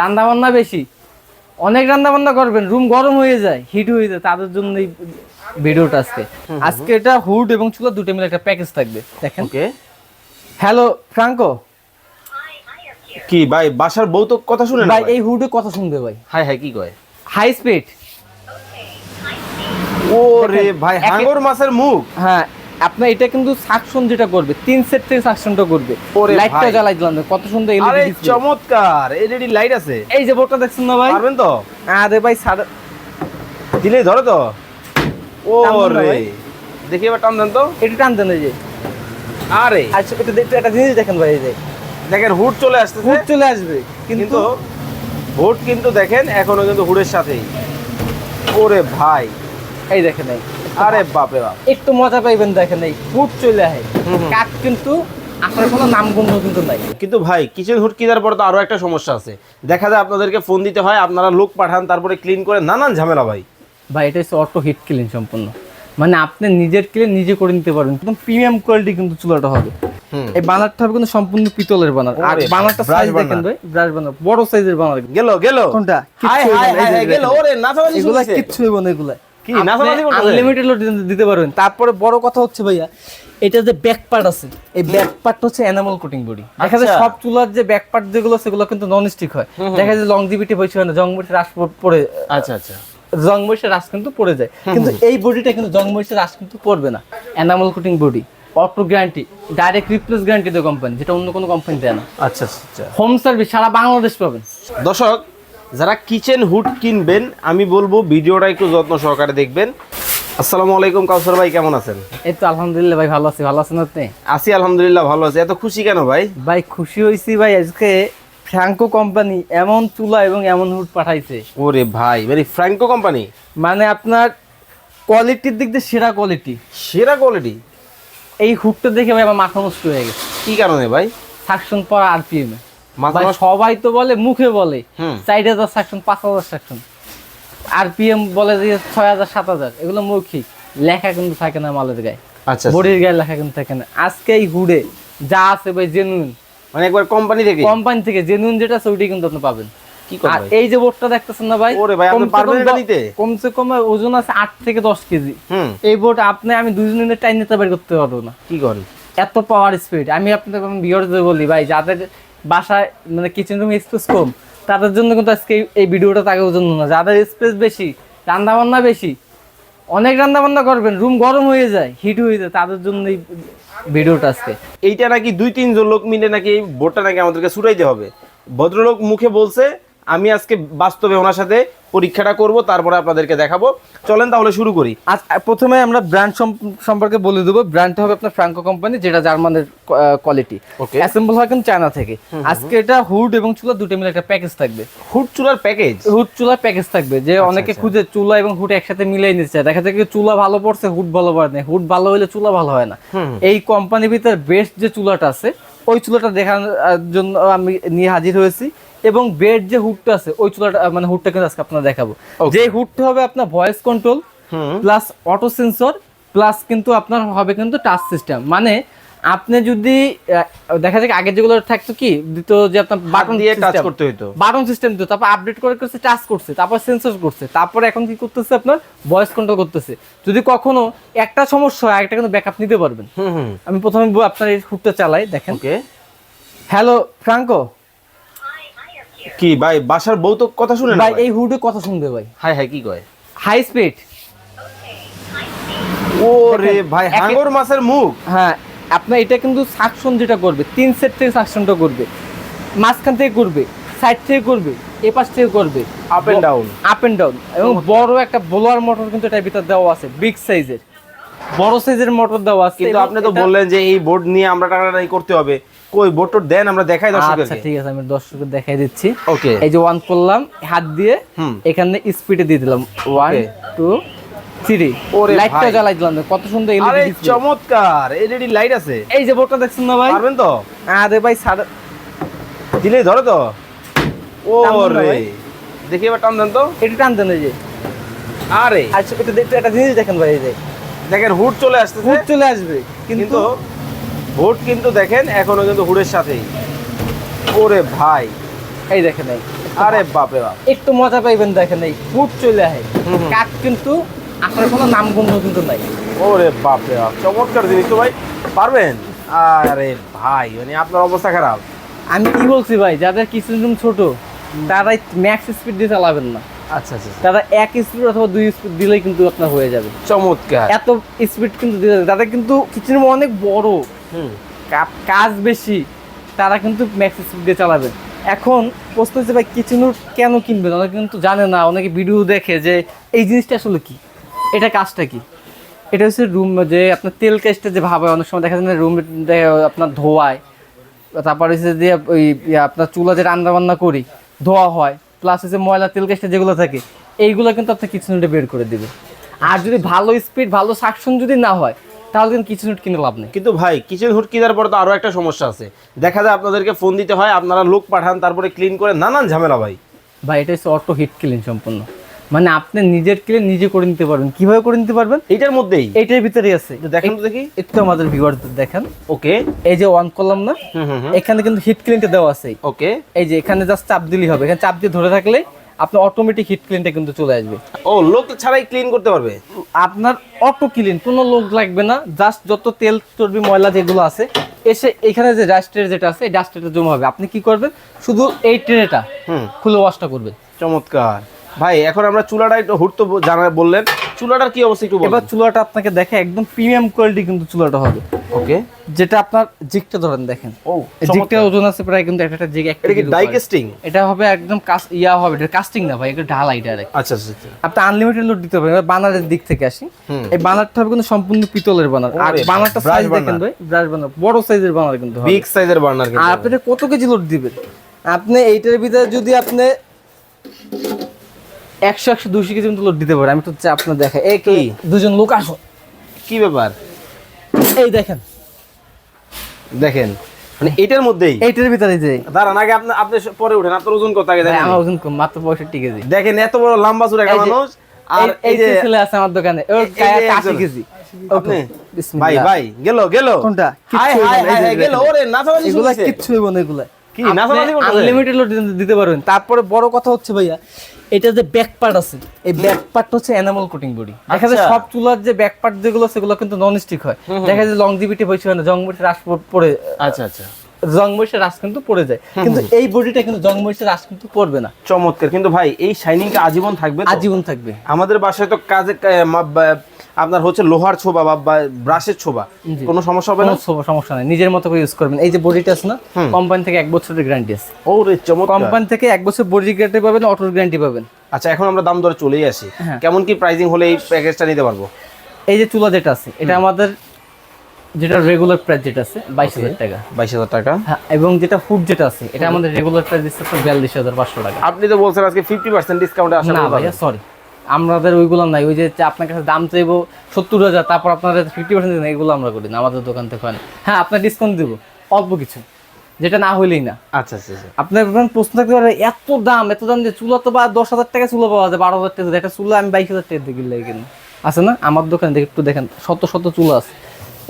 রান্না বান্না বেশি। অনেক রান্না বান্না করবেন রুম গরম হয়ে যায় হিট হয়ে যায় তাদের জন্য এই ভিডিওটা আজকে। আজকে এটা হুড এবং চুলা দুটো মিলে একটা প্যাকেজ থাকবে দেখেন। ওকে। হ্যালো ফ্রাঙ্কো কি ভাই বাসার বউ তো কথা শুনে না ভাই এই হুডে কথা শুনবে ভাই। হাই হাই কি কয়? হাই স্পিড ও রে ভাই হাঙ্গর মাছের মুখ। হ্যাঁ আপনার এটা কিন্তু সাকশন যেটা করবে তিন সেট থেকে সাকশনটা করবে। ওরে লাইটটা জ্বালাই দিলাম কত সুন্দর আরে এলইডি চমৎকার এলইডি লাইট আছে। এই যে বোর্ডটা দেখছেন না ভাই? পারবেন তো? আরে ভাই সাদা দিলেই ধরে তো। ও রে দেখি এবার টান দেন তো। এটা টান দেন এই যে। আরে। আচ্ছা এটা দেখতে একটা জিনিস দেখেন ভাই এই যে। দেখেন হুড চলে আসছে হুড চলে আসবে কিন্তু কিন্তু হুড কিন্তু দেখেন এখনও কিন্তু হুডের সাথেই। ওরে ভাই। এই দেখেন এই আরে বাপরে বাপ। একটু মজা পাইবেন দেখেন এই হুড চলে আসে। কাঠ কিন্তু আপনার কোনো নাম গন্ধ কিন্তু নাই। কিন্তু ভাই কিচেন হুড কেনার পর তো আরও একটা সমস্যা আছে। দেখা যায় আপনাদেরকে ফোন দিতে হয় আপনারা লোক পাঠান তারপরে ক্লিন করে নানান ঝামেলা ভাই। ভাই এটা হচ্ছে অটো হিট ক্লিন সম্পূর্ণ। মানে আপনি নিজের ক্লিন নিজে করে নিতে পারবেন। একদম প্রিমিয়াম কোয়ালিটি কিন্তু চুলাটা হবে। এই বানারটা হবে কিন্তু সম্পূর্ণ পিতলের বানার। আর বানারটা সাইজ দেখেন ভাই ব্রাশ বানার। বড় সাইজের বানার। গেল গেল। কোনটা? হাই কিচ্ছু হাই হইবো না, এই হাই গেল। ওরে নাচানাচি এগুলা কিচ্ছু হইব না এগুলা কি, নাচানাচি করতেছে? আনলিমিটেড লোড দিতে পারবেন। তারপরে বড় কথা হচ্ছে ভাইয়া এটা যে ব্যাক পার্ট আছে এই ব্যাক পার্ট হচ্ছে এনামেল কোটিং বডি দেখা যায় আচ্ছা। সব চুলার যে ব্যাক পার্ট যেগুলো সেগুলো কিন্তু নন স্টিক হয় দেখা যায় লংজিভিটি বসে হয় না জংমরিচের রাস পড়ে আচ্ছা আচ্ছা। জংমরিচের রাস কিন্তু পড়ে যায়। কিন্তু এই বডিটা কিন্তু জংমরিচের রাস কিন্তু পড়বে না। Enamel coating body auto guarantee direct replace guarantee দেয় কোম্পানি যেটা অন্য কোনো কোম্পানি দেয় না। আচ্ছা আচ্ছা। হোম সার্ভিস সারা বাংলাদেশ পাবেন। দর্শক যারা কিচেন হুড কিনবেন আমি বলব ভিডিওটা একটু যত্ন সহকারে দেখবেন। আসসালামু আলাইকুম কাউসার ভাই কেমন আছেন? এই তো আলহামদুলিল্লাহ ভাই ভালো আছি। ভালো আছেন আপনি? আছি আলহামদুলিল্লাহ ভালো আছি। এত খুশি কেন ভাই? ভাই খুশি হয়েছি ভাই আজকে ফ্র্যাঙ্কো কোম্পানি এমন চুলা এবং এমন হুড পাঠাইছে। ওরে ভাই মানে ফ্র্যাঙ্কো কোম্পানি মানে আপনার কোয়ালিটির দিক দিয়ে সেরা কোয়ালিটি সেরা কোয়ালিটি এই হুডটা দেখে ভাই আমার মাথা নষ্ট হয়ে গেছে। কি কারণে ভাই? সাকশন পর আরপিএম সবাই তো বলে মুখে বলে। চার হাজার সাকশন পাঁচ হাজার সাকশন আরপিএম বলে যে ছয় হাজার সাত হাজার। এগুলো মৌখিক। লেখা কিন্তু থাকে না মালের গায়ে। আচ্ছা বডির গায়ে লেখা কিন্তু থাকে না। আজকে এই হুডে যা আছে ভাই জেনুইন মানে একবার কোম্পানি থেকে? কোম্পানি থেকে জেনুইন যেটা আছে ওইটাই কিন্তু আপনি পাবেন। আর এই যে বোর্ডটা দেখতেছেন না ভাই ওরে ভাই, আপনি কমসে পারবেন কম এটা নিতে? কমসে কম ওজন আছে আট থেকে দশ কেজি। হুম। এই বোর্ড আপনি আমি দুজনের টাইম নিতে বের করতে পারব না। কি করেন? এত পাওয়ার স্পিড আমি আপনাদের বিয়রদের বলি ভাই যাদের বাসায় মানে কিচেন রুমে স্পেস কম, তাদের জন্য কিন্তু আজকে এই- ভিডিওটা তাকে জন্য না। যাদের স্পেস বেশি, রান্নাবান্না বেশি, অনেক রান্নাবান্না করবেন রুম গরম হয়ে যায় হিট হয়ে যায়, তাদের জন্য এই ভিডিওটা আজকে। এইটা নাকি দুই তিনজন লোক মিলে নাকি এই বোর্ডটা নাকি আমাদেরকে ছুটাইতে হবে। ভদ্রলোক মুখে বলছে আমি আজকে বাস্তবে ওনার সাথে পরীক্ষাটা করব তারপরে আপনাদেরকে দেখাবো। চলেন তাহলে শুরু করি। আজ প্রথমে আমরা ব্র্যান্ড সম্পর্কে বলে দেবো। ব্র্যান্ডটা হবে আপনার ফ্রাঙ্কো কোম্পানি যেটা জার্মানের কোয়ালিটি. অ্যাসেম্বল হয় কিন্তু চায়না থেকে। আজকে এটা হুড এবং চুলা দুটো মিলে একটা প্যাকেজ থাকবে। হুড চুলার প্যাকেজ হুড চুলার প্যাকেজ থাকবে যে অনেকে আচ্ছা। খুঁজে চুলা এবং হুড একসাথে মিলাই নিতে চায়। দেখা যায় কি চুলা ভালো পড়ছে হুড ভালো পড়ে না হুড ভালো হলে চুলা ভালো হয় না। এই কোম্পানির ভিতরে বেস্ট যে চুলাটা আছে ওই চুলাটা দেখানোর আহ, জন্য আমি নিয়ে হাজির হয়েছি। এবং বেড যে হুডটা আছে ওই চুলাটা মানে হুডটা কিন্তু আজকে আপনার দেখাবো। যে হুডটা হবে আপনার voice control plus auto sensor plus কিন্তু আপনার হবে কিন্তু টাচ সিস্টেম মানে আপনি যদি দেখা যায় আগে যেগুলো থাকতো কি দিত যে আপনার বাটন দিয়ে টাচ করতে হইতো। বাটন সিস্টেম দিত তারপর আপডেট করে করছে টাচ করছে তারপর সেন্সর করছে তারপর এখন কি করতেছে আপনার ভয়েস কন্ট্রোল করতেছে। যদি কখনো একটা সমস্যা হয় একটা কিন্তু ব্যাকআপ নিতে পারবেন। আমি প্রথমে আপনার এই হুটটা চালাই দেখেন। ওকে হ্যালো ফ্রাঙ্কো কি ভাই বাসার বউ তো কথা শুনে না ভাই এই হুডে কথা শুনবে ভাই। হাই হাই কি কয়? High speed. ও রে ভাই হাঙ্গর মাছের মুখ। হ্যাঁ আপনার এটা কিন্তু সাকশন যেটা করবে তিন সেট থেকে সাকশনটা করবে। মাঝখান থেকে করবে সাইড থেকে করবে এ পাশ থেকে করবে। Up and down up and down এবং বড় একটা বোলার মোটর কিন্তু এটার ভিতর দেওয়া আছে বিগ সাইজের বড় সাইজের মোটর দেওয়া আছে কিন্তু আপনি তো বললেন যে এই বোর্ড নিয়ে আমরা টাকাটাই করতে হবে। কই বোর্ড দেন আমরা দেখাই আচ্ছা ঠিক আছে আমি দর্শকদের দেখাই দিচ্ছি। ওকে এই যে ওয়ান করলাম হাত দিয়ে এখানে স্পিডে দিয়ে দিলাম। ওয়ান. টু থ্রি ওরে লাইটটা ভাই। জ্বালাই দিলাম কত সুন্দর এলইডি চমৎকার! এলইডি লাইট আছে। এই যে বোর্ডটা দেখছেন না ভাই? পারবেন তো? আরে ভাই সাদা দিলেই ধরে তো। ও টান দেন না রে ভাই। দেখি এবার টান দেন তো। এটা টান দেন এই যে। আরে। আচ্ছা এটা দেখতে একটা জিনিস দেখেন ভাই এই যে। দেখেন হুড চলে আসতেছে। হুড চলে আসবে কিন্তু হুড কিন্তু দেখেন এখনও কিন্তু হুডের সাথেই। ওরে ভাই এই দেখেন এই আরে বাপরে বাপ। একটু মজা পাইবেন দেখেন এই ফুট চলে হুম। কাঠ কিন্তু আপনার কোনো নাম গন্ধ কিন্তু নাই। ওরে বাপরে বাপ চমৎকার জিনিস তো ভাই। পারবেন? আরে ভাই মানে আপনার অবস্থা খারাপ। আমি কি বলছি ভাই যাদের কিচেন রুম ছোট তারাই ম্যাক্স স্পিড দিয়ে চালাবেন না। আচ্ছা আচ্ছা তারা এক স্পিড অথবা দুই স্পিড দিলেই কিন্তু আপনার হয়ে যাবে। চমৎকার। এত স্পিড কিন্তু দিতে। যাদের কিন্তু কিচেন রুম অনেক বড়। কাজ বেশি, তারা কিন্তু ম্যাক্স স্পিড দিয়ে চালাবে। এখন প্রশ্ন হচ্ছে ভাই কিচেন রুম কেন কিনবেন অনেকে কিন্তু জানে না, অনেকে ভিডিও দেখে যে এই জিনিসটা আসলে কি? এটা কাজটা কি? এটা হচ্ছে রুম যে আপনার তেল কেসটা যে ভাবে, অনেক সময় দেখা যায় না রুম আপনার ধোয়ায়, তারপর হচ্ছে যে ওই আপনার চুলা যে রান্না বান্না করি, ধোয়া হয় প্লাস হচ্ছে ময়লা তেল কেসটা যেগুলো থাকে, এইগুলো কিন্তু আপনার কিচেন রুটে বের করে দেবে আর যদি ভালো স্পিড ভালো সাকশন যদি না হয় তাহলে কিন্তু কিচেন রুট কিনে লাভ নেই। কিন্তু ভাই কিচেন হুড কেনার পর তো আরও একটা সমস্যা আছে। দেখা যায় আপনাদেরকে ফোন দিতে হয় আপনারা লোক পাঠান তারপরে ক্লিন করে নানান ঝামেলা ভাই। ভাই এটা হচ্ছে অটো হিট ক্লিন সম্পূর্ণ। মানে আপনি নিজের ক্লিন নিজে করে নিতে পারবেন। কীভাবে করে নিতে পারবেন? এটার মধ্যেই? এইটার ভিতরেই আছে। দেখেন তো দেখি। একটু আমাদের ভিউয়ারদের দেখেন। ওকে। এই যে অন করলাম না? এখানে কিন্তু হিট ক্লিনটা দেওয়া আছে। ওকে। এই যে এখানে জাস্ট চাপ দিলেই হবে। এখানে চাপ দিয়ে ধরে থাকলে আপনার অটোমেটিক হিট ক্লিনটা কিন্তু চলে আসবে। ও লোক ছাড়াই ক্লিন করতে পারবে। আপনার অটো ক্লিন কোনো লোক লাগবে না জাস্ট যত তেল চর্বি ময়লা যেগুলো আছে এসে এখানে যে ডাস্টের যেটা আছে এই ডাস্টেরটা জমা হবে। আপনি কি করবেন? শুধু এই ট্রেটা হুম। খুলে ওয়াশটা করবেন। চমৎকার। ভাই এখন আমরা চুলাটা একটু হুট তো জানা বললেন। চুলাটার কি অবস্থা একটু এবার চুলাটা আপনাকে দেখে একদম প্রিমিয়াম কোয়ালিটি কিন্তু চুলাটা হবে। ওকে। যেটা আপনার জিগটা ধরেন দেখেন। ও জিগটা ওজন আছে প্রায় কিন্তু একটা একটা জিগ একটা কি। ডাইকেস্টিং এটা হবে একদম কাস ইয়া হবে এটা কাস্টিং না ভাই এটা ঢালাই ডাইরেক্ট আচ্ছা আচ্ছা আচ্ছা। আপনি আনলিমিটেড লোড দিতে পারবেন বানারের দিক থেকে আসি। এই বানারটা হবে কিন্তু সম্পূর্ণ পিতলের বানার। আর বানারটা সাইজ দেখেন ভাই ব্রাশ বানার বড় সাইজের বানার কিন্তু বিগ সাইজের বার্নার আর কিন্তু আপনি কত কেজি লোড দিবেন? আপনি এইটার ভিতরে যদি আপনি একশো একশো দুশো কেজি মতো লোড দিতে পারেন আমি তো আপনার দেখাই। এই কি? দুজন লোক আসো। কি ব্যাপার? এই দেখেন। দেখেন। মানে এটার মধ্যেই? এইটার ভিতরে যে দাঁড়ান আগে আপনি আপনি পরে উঠেন আপনার ওজন কত আগে দেখেন? আমার ওজন কম মাত্র পঁয়ষট্টি কেজি। দেখেন এত বড় লম্বা চুল একটা মানুষ আর এই- যে ছেলে আছে আমার দোকানে ওর গায়ে যে আশি একজন- কেজি। আপনি? ভাই ভাই গেল গেল। কোনটা? হাই হাই না, হাই গেল ওরে নাচানাচি এগুলা। কিচ্ছু হইব না এগুলা। কি? আনলিমিটেড লোড দিতে পারবেন। তারপরে বড় কথা হচ্ছে ভাইয়া এটা যে ব্যাক পার্ট আছে এই ব্যাক পার্ট হচ্ছে এনামেল কোটিং বডি দেখা যায় আচ্ছা। সব চুলার যে ব্যাক পার্ট যেগুলো সেগুলো কিন্তু নন স্টিক হয় দেখা যায় লংজিভিটি না রাস পড়ে আচ্ছা আচ্ছা। রাস কিন্তু পড়ে যায়। কিন্তু এই বডিটা কিন্তু জংমরিচের রাস কিন্তু পড়বে না। চমৎকার। কিন্তু ভাই এই শাইনিংটা আজীবন থাকবে আজীবন থাকবে। আমাদের বাসায় তো কাজে আপনার হচ্ছে লোহার ছোবা বা ব্রাশের ছোবা কোনো সমস্যা হবে না? সমস্যা নাই। নিজের মতো করে ইউজ করবেন। এই যে বডিটা আছে না কোম্পানি থেকে এক বছরের গ্যারান্টি আছে। ও রে চমৎকার। কোম্পানি থেকে এক বছর বডি গ্যারান্টি পাবেন অটোর গ্যারান্টি পাবেন। আচ্ছা এখন আমরা দাম দরে চলেই আসি। হ্যাঁ। কেমন কি প্রাইসিং হলে এই প্যাকেজটা নিতে পারব? এই যে চুলা যেটা আছে এটা আমাদের যেটা রেগুলার প্রাইস যেটা আছে বাইশ হাজার টাকা। বাইশ হাজার টাকা। হ্যাঁ এবং যেটা ফুড যেটা আছে এটা আমাদের রেগুলার প্রাইস দিচ্ছে বিয়াল্লিশ হাজার পাঁচশো টাকা। আপনি তো বলছেন আজকে ফিফটি পার্সেন্ট ডিসকাউন্টে আসা না ভাইয়া সরি আমাদের ওইগুলো নাই ওই যে আপনার কাছে দাম চাইব সত্তর হাজার তারপর আপনাদের ফিফটি পার্সেন্ট দিন এগুলো আমরা করি না আমাদের দোকান থেকে হয় হ্যাঁ আপনার ডিসকাউন্ট দেবো অল্প কিছু যেটা না হইলেই না। আচ্ছা আচ্ছা আচ্ছা। আপনার প্রশ্ন থাকতে পারে এত দাম এত দাম যে চুলা তো বা দশ হাজার টাকা চুলা পাওয়া যায় বারো হাজার টাকা একটা চুলা আমি বাইশ হাজার টাকা দিয়ে কিনলে কিনে আছে না? আমার দোকানে দেখে একটু দেখেন শত শত চুলা আছে।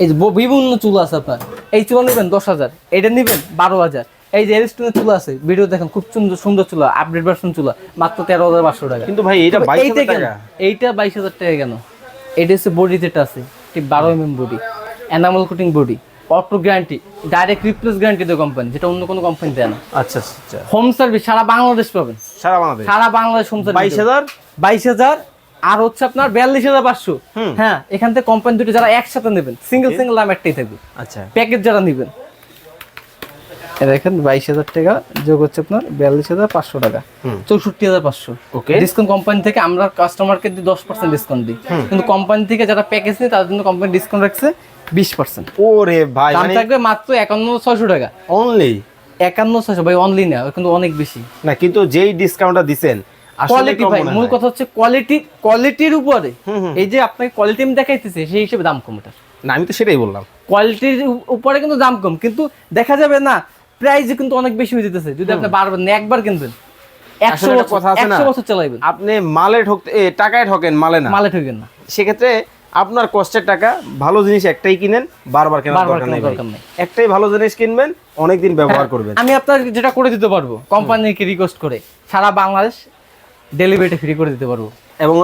এই যে বিভিন্ন চুলা আছে আপনার। এই চুলা নেবেন দশ হাজার এটা নেবেন বারো হাজার এই যে এরিস্টোনের চুলা আছে ভিডিও দেখেন খুব সুন্দর সুন্দর চুলা আপডেট ভার্সন চুলা মাত্র তেরো হাজার পাঁচশো টাকা। কিন্তু ভাই এটা এইটা কেন? এইটা বাইশ হাজার টাকা কেন? এটা হচ্ছে বডি যেটা আছে ঠিক বারো M M body enamel coating body auto guarantee direct replace guarantee দেয় কোম্পানি যেটা অন্য কোনো কোম্পানি দেয় না। আচ্ছা আচ্ছা আচ্ছা। হোম সার্ভিস সারা বাংলাদেশ পাবেন। সারা বাংলাদেশ? সারা বাংলাদেশ হোম সার্ভিস বাইশ হাজার? বাইশ হাজার আর হচ্ছে আপনার বিয়াল্লিশ হাজার পাঁচশো। হ্যাঁ এখান থেকে কোম্পানি দুটো যারা একসাথে নেবেন সিঙ্গেল সিঙ্গেল দাম একটাই থাকবে। আচ্ছা। প্যাকেজ যারা নেবেন। দেখেন বাইশ হাজার টাকা যোগ হচ্ছে আপনার বিয়াল্লিশ হাজার পাঁচশো টাকা। চৌষট্টি হাজার পাঁচশো। Okay. ডিসকাউন্ট কোম্পানি থেকে আমরা কাস্টমারকে দিই দশ পার্সেন্ট ডিসকাউন্ট দিই। কিন্তু কোম্পানি থেকে যারা প্যাকেজ নেই তাদের জন্য কোম্পানি ডিসকাউন্ট রাখছে বিশ পার্সেন্ট ওরে ভাই দাম মানে থাকবে মাত্র একান্ন ছয়শো টাকা। অনলি একান্ন ছয়শো ভাই অনলি না কিন্তু অনেক বেশি। না কিন্তু যেই ডিসকাউন্টটা দিছেন আসলে কোয়ালিটি ভাই মূল কথা হচ্ছে কোয়ালিটি কোয়ালিটির উপরে। এই যে আপনাকে কোয়ালিটি আমি দেখাইতেছি সেই হিসেবে দাম কম না আমি তো সেটাই বললাম। কোয়ালিটির উপরে কিন্তু দাম কম কিন্তু দেখা যাবে না প্রাইস কিন্তু অনেক বেশি হয়ে যেতেছে। যদি আপনি বারবার একবার কিনবেন একশো বছর কথা আছে না? বছর চালাইবেন। আপনি মালে ঠকতে টাকায় ঠকেন মালে না। মালে ঠকেন না। সেক্ষেত্রে আপনার কষ্টের টাকা ভালো জিনিস একটাই কিনেন বারবার কেনার দরকার নেই। একটাই ভালো জিনিস কিনবেন অনেকদিন ব্যবহার করবেন। আমি আপনার যেটা করে দিতে পারব কোম্পানিকে রিকোয়েস্ট করে সারা বাংলাদেশ ডেলিভারিটা ফ্রি করে দিতে পারব। এবং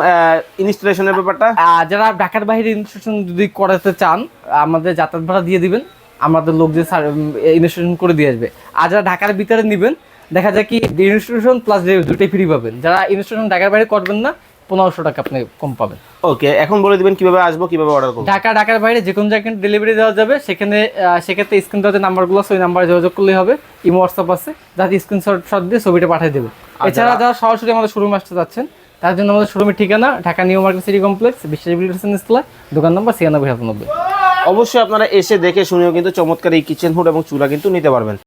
ইনস্টলেশনের ব্যাপারটা? যারা ঢাকার বাইরে ইনস্টিটিউশন যদি করাতে চান আমাদের যাতায়াত ভাড়া দিয়ে দিবেন। আমাদের লোক যে ইনস্টিটিউশন করে দিয়ে আসবে। আর যারা ঢাকার ভিতরে নেবেন দেখা যায় কি ইনস্টিটিউশন প্লাস দুটোই ফ্রি পাবেন। যারা ইনস্টিটিউশন ঢাকার বাইরে করবেন না পনেরোশো টাকা আপনি কম পাবেন। ওকে এখন বলে দিবেন কীভাবে আসব কীভাবে অর্ডার করব? ঢাকা ঢাকার বাইরে যে কোনো জায়গায় ডেলিভারি দেওয়া যাবে। সেখানে সেক্ষেত্রে স্ক্রিন যে নাম্বারগুলো আছে ওই নাম্বারে যোগাযোগ করলেই হবে। ইমো হোয়াটসঅ্যাপ আছে। যাতে স্ক্রিনশট শট দিয়ে ছবিটা পাঠিয়ে দেবে। এছাড়া যারা সরাসরি আমাদের শোরুমে আসতে যাচ্ছেন তার জন্য আমাদের শোরুমের ঠিকানা Dhaka new market city complex Biswas builders দোকান নম্বর ছিয়ানব্বই সাতানব্বই। অবশ্যই আপনারা এসে দেখে শুনেও কিন্তু চমৎকার এই কিচেন হুড এবং চুলা কিন্তু নিতে পারবেন।